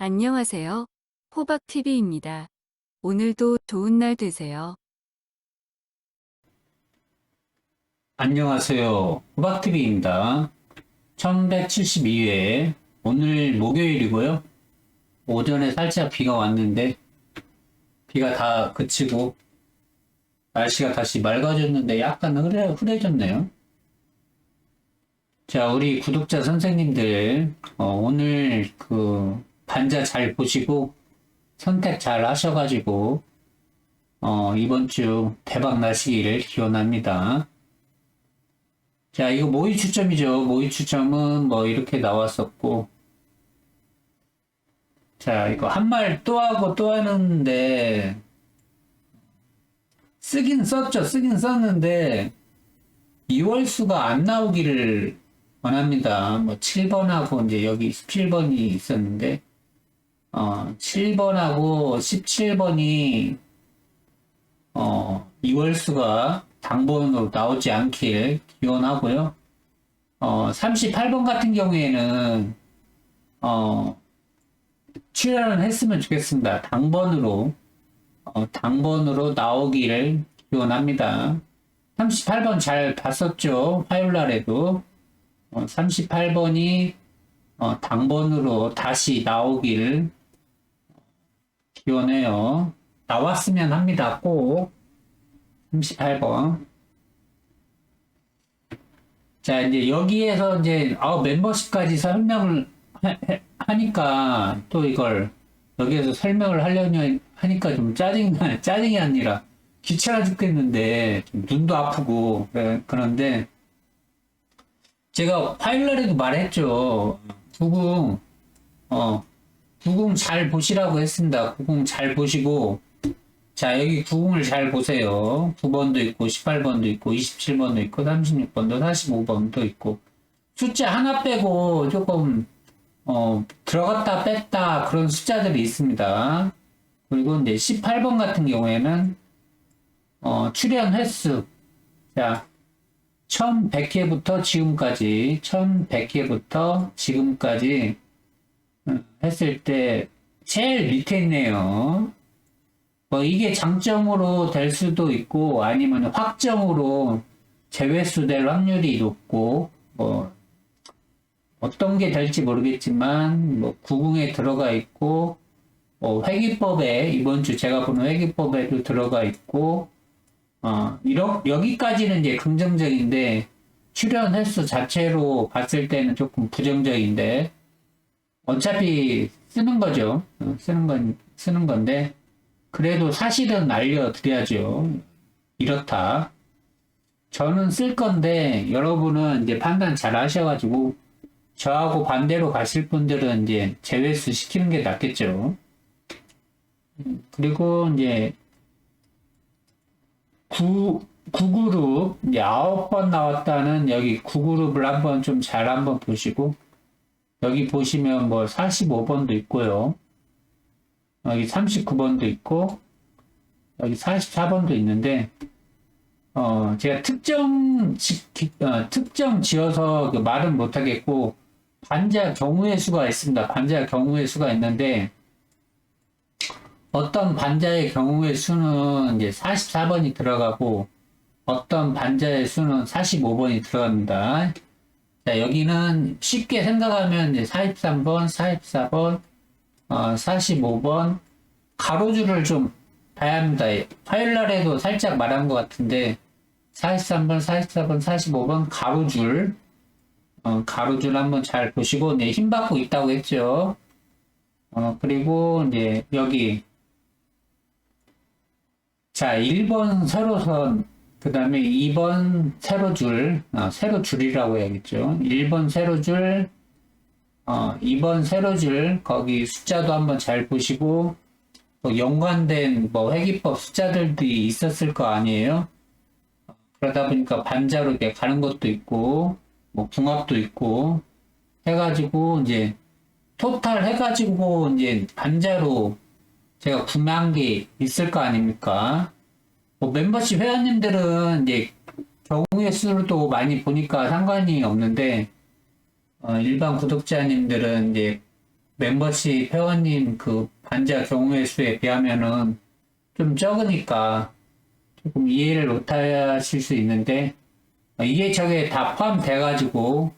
안녕하세요. 호박TV입니다. 오늘도 좋은 날 되세요. 안녕하세요. 호박TV입니다. 1172회, 오늘 목요일이고요. 오전에 살짝 비가 왔는데, 비가 다 그치고, 날씨가 다시 맑아졌는데 약간 흐려, 흐려졌네요. 자, 우리 구독자 선생님들, 어, 오늘 그, 반자 잘 보시고, 선택 잘 하셔가지고, 어, 이번 주 대박 나시기를 기원합니다. 자, 이거 모의 추첨이죠. 모의 추첨은 뭐 이렇게 나왔었고. 자, 이거 한 말 또 하고 또 하는데, 쓰긴 썼죠. 쓰긴 썼는데, 2월수가 안 나오기를 원합니다. 뭐 7번하고 이제 여기 17번이 있었는데, 어, 7번하고 17번이, 어, 2월수가 당번으로 나오지 않길 기원하고요. 어, 38번 같은 경우에는, 어, 출연을 했으면 좋겠습니다. 당번으로, 어, 당번으로 나오기를 기원합니다. 38번 잘 봤었죠? 화요일 날에도. 어, 38번이, 어, 당번으로 다시 나오기 를 기원해요. 나왔으면 합니다. 꼭. 38번. 자, 이제 여기에서 이제 아, 멤버십까지 설명을 하, 니까또 이걸 여기에서 설명을 하려니 하니까 좀 짜증 짜증이 아니라 귀찮아 죽겠는데 좀 눈도 아프고 그래, 그런데 제가 화요일날에도 말했죠. 구궁 어 구궁 잘 보시라고 했습니다. 구궁 잘 보시고 자, 여기 9궁을 잘 보세요. 9번도 있고, 18번도 있고, 27번도 있고, 36번도, 45번도 있고. 숫자 하나 빼고 조금, 어, 들어갔다 뺐다 그런 숫자들이 있습니다. 그리고 이제 18번 같은 경우에는, 어, 출연 횟수. 자, 1100회부터 지금까지, 1100회부터 지금까지 음, 했을 때, 제일 밑에 있네요. 뭐 이게 장점으로 될 수도 있고 아니면 확정으로 재회수 될 확률이 높고 뭐 어떤 게 될지 모르겠지만 뭐 구궁에 들어가 있고 뭐 회계법에 이번 주 제가 보는 회계법에도 들어가 있고 어 이러, 여기까지는 이제 긍정적인데 출연 횟수 자체로 봤을 때는 조금 부정적인데 어차피 쓰는 거죠 어, 쓰는 건 쓰는 건데 그래도 사실은 알려드려야죠. 이렇다. 저는 쓸 건데, 여러분은 이제 판단 잘 하셔가지고, 저하고 반대로 가실 분들은 이제 재회수 시키는 게 낫겠죠. 그리고 이제, 9, 9그룹, 이제 9번 나왔다는 여기 9그룹을 한번 좀 잘 한번 보시고, 여기 보시면 뭐 45번도 있고요. 여기 39번도 있고 여기 44번도 있는데 어 제가 특정 지, 어, 특정 지어서 그 말은 못하겠고 반자 경우의 수가 있습니다. 반자 경우의 수가 있는데 어떤 반자의 경우의 수는 이제 44번이 들어가고 어떤 반자의 수는 45번이 들어갑니다. 자, 여기는 쉽게 생각하면 이제 43번, 44번, 어, 45번 가로줄을 좀 봐야 합니다. 화요일 날에도 살짝 말한 것 같은데 43번, 44번, 45번 가로줄 어, 가로줄 한번 잘 보시고 네, 힘 받고 있다고 했죠. 어, 그리고 이제 여기 자 1번 세로선 그 다음에 2번 세로줄 어, 세로줄이라고 해야겠죠. 1번 세로줄 어, 2번 세로줄 거기 숫자도 한번 잘 보시고 뭐 연관된 뭐 회계법 숫자들도 있었을 거 아니에요. 그러다 보니까 반자로 이렇게 가는 것도 있고 뭐 궁합도 있고 해가지고 이제 토탈 해가지고 이제 반자로 제가 구매한 게 있을 거 아닙니까? 뭐 멤버십 회원님들은 이제 경우의 수도 많이 보니까 상관이 없는데 어, 일반 구독자님들은 이제 멤버십 회원님 그 반자 경우의 수에 비하면은 좀 적으니까 조금 이해를 못 하실 수 있는데 어, 이게 저게 다 포함돼 가지고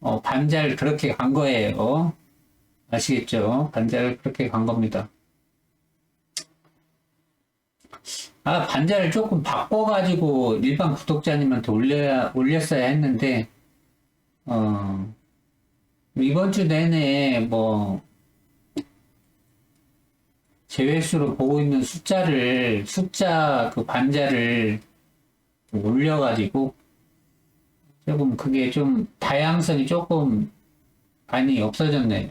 어, 반자를 그렇게 간 거예요. 아시겠죠? 반자를 그렇게 간 겁니다. 아, 반자를 조금 바꿔가지고 일반 구독자님한테 올려, 올렸어야 했는데, 어, 이번 주 내내 뭐, 제외수로 보고 있는 숫자를, 숫자 그 반자를 올려가지고, 조금 그게 좀 다양성이 조금 많이 없어졌네요.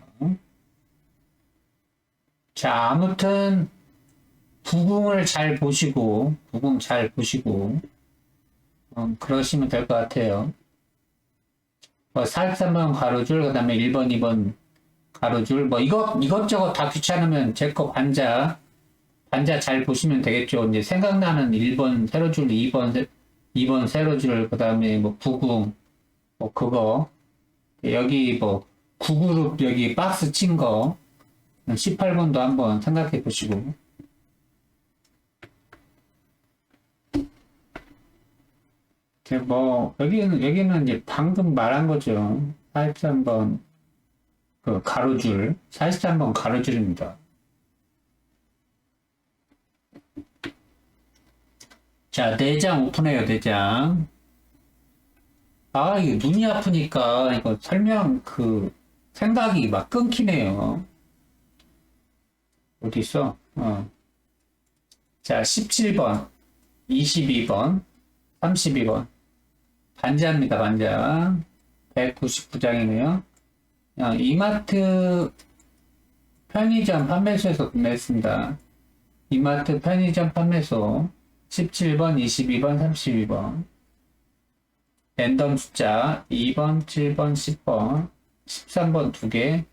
자, 아무튼, 부궁을 잘 보시고, 부궁 잘 보시고, 어, 그러시면 될 것 같아요. 뭐, 43번 가로줄, 그 다음에 1번, 2번 가로줄, 뭐, 이것, 이것저것 다 귀찮으면 제 거 반자, 반자 잘 보시면 되겠죠. 이제 생각나는 1번 세로줄, 2번, 세, 2번 세로줄, 그 다음에 뭐, 부궁, 뭐, 그거, 여기 뭐, 9그룹 여기 박스 친 거, 18번도 한번 생각해 보시고, 뭐, 여기는, 여기는 이제 방금 말한 거죠. 43번, 그, 가로줄. 43번 가로줄입니다. 자, 내장 오픈해요, 내장. 아, 이게 눈이 아프니까, 이거 설명, 그, 생각이 막 끊기네요. 어디 있어? 어. 자, 17번, 22번, 32번. 반자입니다, 반자. 199장이네요. 이마트 편의점 판매소에서 구매했습니다. 이마트 편의점 판매소 17번, 22번, 32번. 랜덤 숫자 2번, 7번, 10번, 13번 2개,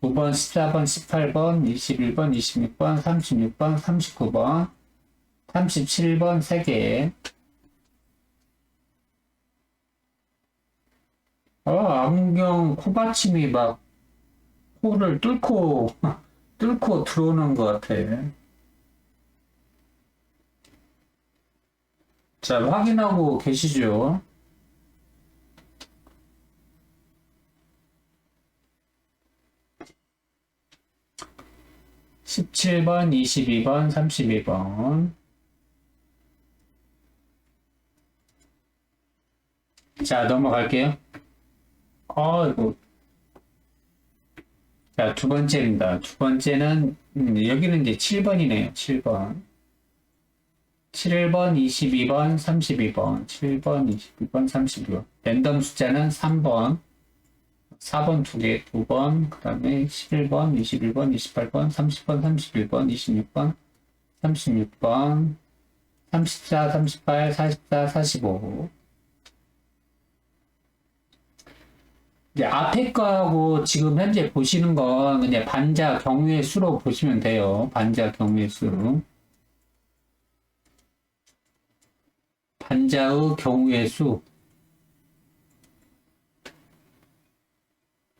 9번, 14번, 18번, 21번, 26번, 36번, 39번, 37번 3개. 어, 안경 코받침이 막 코를 뚫고 뚫고 들어오는 것 같아. 자, 확인하고 계시죠? 십칠 번 이십이 번 삼십이 번 자, 넘어갈게요. 아, 이거. 자, 두 번째입니다. 두 번째는, 음, 여기는 이제 7번이네요. 7번. 7번, 22번, 32번. 7번, 22번, 32번. 랜덤 숫자는 3번. 4번 두 개, 두 번. 그 다음에 11번, 21번, 28번, 30번, 31번, 26번, 36번, 34, 38, 44, 45. 이제 앞에 거하고 지금 현재 보시는 건 이제 반자 경우의 수로 보시면 돼요. 반자 경우의 수. 반자의 경우의 수.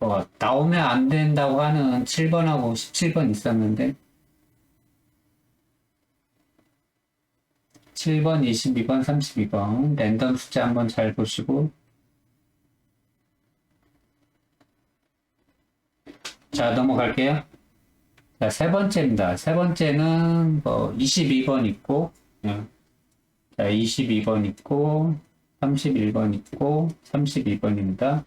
어, 나오면 안 된다고 하는 7번하고 17번 있었는데 7번, 22번, 32번 랜덤 숫자 한번 잘 보시고 자, 넘어갈게요. 자, 세 번째입니다. 세 번째는 뭐 22번 있고, 예. 자, 22번 있고, 31번 있고, 32번입니다.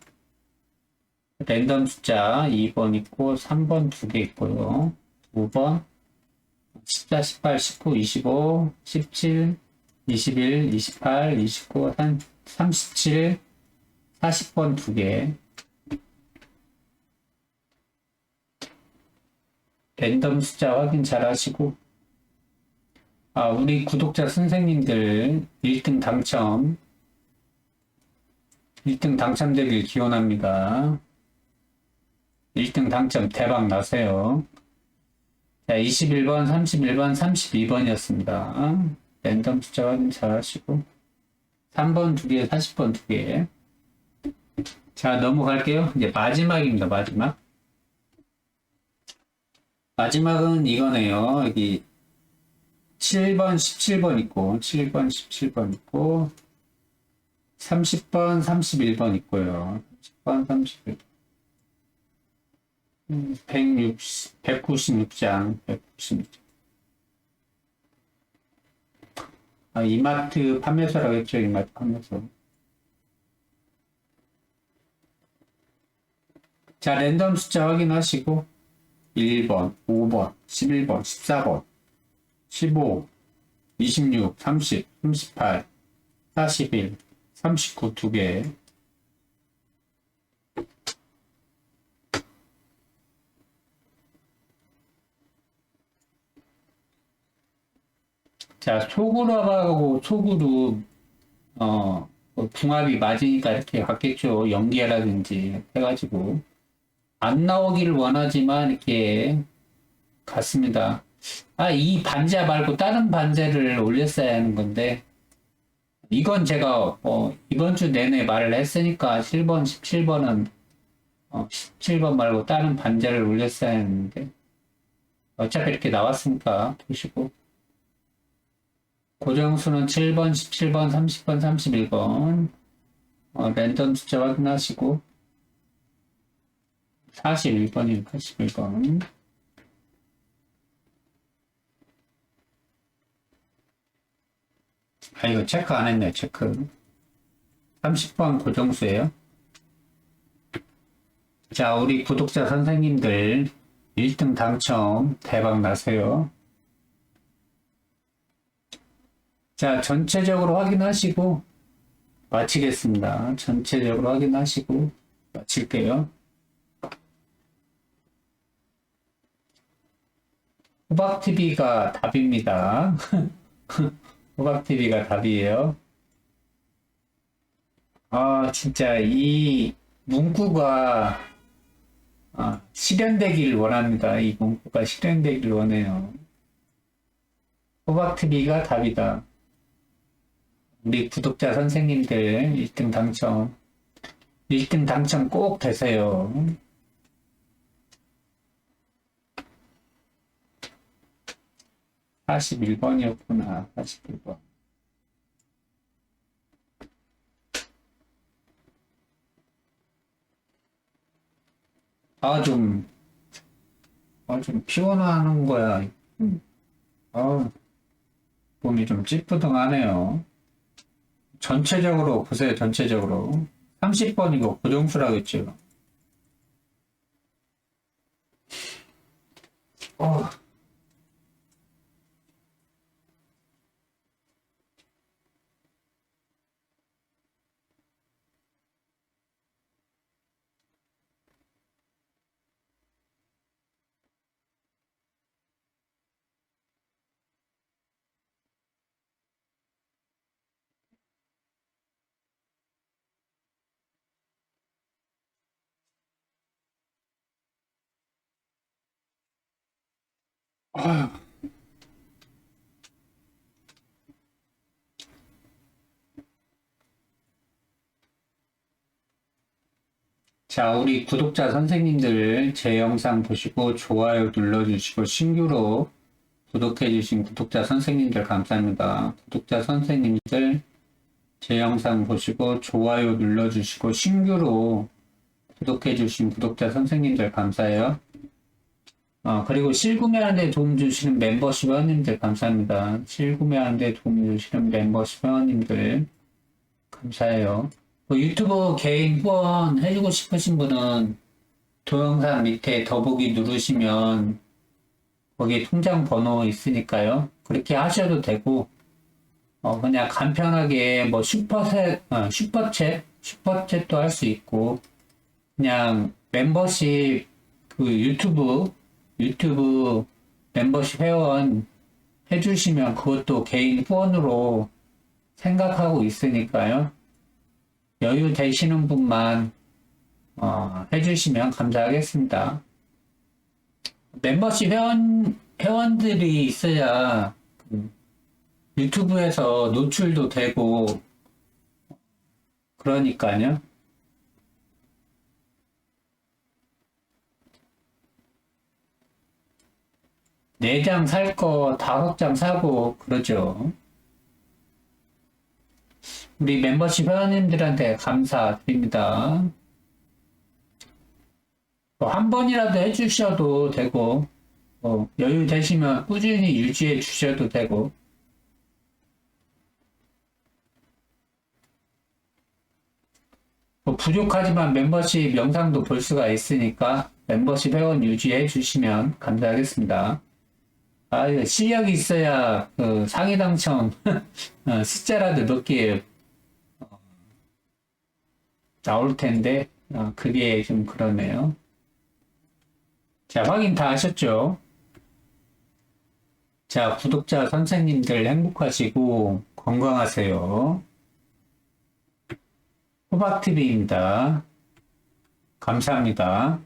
랜덤 숫자 2번 있고, 3번 두 개 있고요. 5번, 14, 18, 19, 25, 17, 21, 28, 29, 37, 40번 두 개. 랜덤 숫자 확인 잘 하시고, 아, 우리 구독자 선생님들 1등 당첨, 1등 당첨되길 기원합니다. 1등 당첨 대박 나세요. 자, 21번, 31번, 32번이었습니다. 랜덤 숫자 확인 잘 하시고, 3번 두 개, 40번 두 개. 자, 넘어갈게요. 이제 마지막입니다, 마지막. 마지막은 이거네요. 여기 7번, 17번 있고, 7번, 17번 있고, 30번, 31번 있고요. 10번, 31번. 160, 196장, 196장. 아, 이마트 판매소라고 했죠, 이마트 판매소. 자, 랜덤 숫자 확인하시고, 1번, 5번, 11번, 14번, 15, 26, 30, 38, 41, 39두 개. 자, 소그룹하고 소그룹, 어, 뭐 궁합이 맞으니까 이렇게 갔겠죠. 연계라든지 해가지고. 안 나오기를 원하지만 이렇게 갔습니다. 아, 이 반자 말고 다른 반자를 올렸어야 하는 건데, 이건 제가 뭐 이번 주 내내 말을 했으니까 7번, 17번은 어, 17번 말고 다른 반자를 올렸어야 했는데, 어차피 이렇게 나왔으니까 보시고. 고정수는 7번, 17번, 30번, 31번. 어, 랜덤 숫자 확인하시고. 41번이면 81번. 아, 이거 체크 안 했네, 체크. 30번 고정수예요. 자, 우리 구독자 선생님들 1등 당첨 대박 나세요. 자, 전체적으로 확인하시고 마치겠습니다. 전체적으로 확인하시고 마칠게요. 호박TV가 답입니다. 호박TV가 답이에요. 아, 진짜 이 문구가 아, 실현되길 원합니다. 이 문구가 실현되길 원해요. 호박TV가 답이다. 우리 구독자 선생님들 1등 당첨. 1등 당첨 꼭 되세요. 사십일 번이었구나 41번. 아, 좀, 아, 좀 피곤하는 거야. 아, 몸이 좀 찌뿌둥하네요. 전체적으로 보세요, 전체적으로. 30번이고 고정수라고 했죠. 자, 우리 구독자 선생님들 제 영상 보시고 좋아요 눌러주시고 신규로 구독해주신 구독자 선생님들 감사합니다. 구독자 선생님들 제 영상 보시고 좋아요 눌러주시고 신규로 구독해주신 구독자 선생님들 감사해요. 어, 그리고 실구매하는 데 도움 주시는 멤버십 회원님들 감사합니다. 실구매하는 데 도움 주시는 멤버십 회원님들 감사해요. 뭐 유튜브 개인 후원 해주고 싶으신 분은 동영상 밑에 더보기 누르시면 거기 통장 번호 있으니까요. 그렇게 하셔도 되고 어, 그냥 간편하게 뭐 슈퍼셋, 어, 슈퍼챗, 슈퍼챗도 할 수 있고 그냥 멤버십 그 유튜브 유튜브 멤버십 회원 해주시면 그것도 개인 후원으로 생각하고 있으니까요. 여유 되시는 분만 어, 해주시면 감사하겠습니다. 멤버십 회원 회원들이 있어야 그 유튜브에서 노출도 되고 그러니까요. 4장 살거 5장 사고 그러죠. 우리 멤버십 회원님들한테 감사드립니다. 뭐 한 번이라도 해주셔도 되고, 뭐 여유 되시면 꾸준히 유지해 주셔도 되고, 뭐 부족하지만 멤버십 영상도 볼 수가 있으니까 멤버십 회원 유지해 주시면 감사하겠습니다. 아, 이거 실력이 있어야 그 상위 당첨 어, 숫자라도 몇개 어, 나올 텐데 어, 그게 좀 그러네요. 자, 확인 다 하셨죠? 자, 구독자 선생님들 행복하시고 건강하세요. 호박TV입니다. 감사합니다.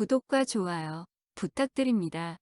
구독과 좋아요 부탁드립니다.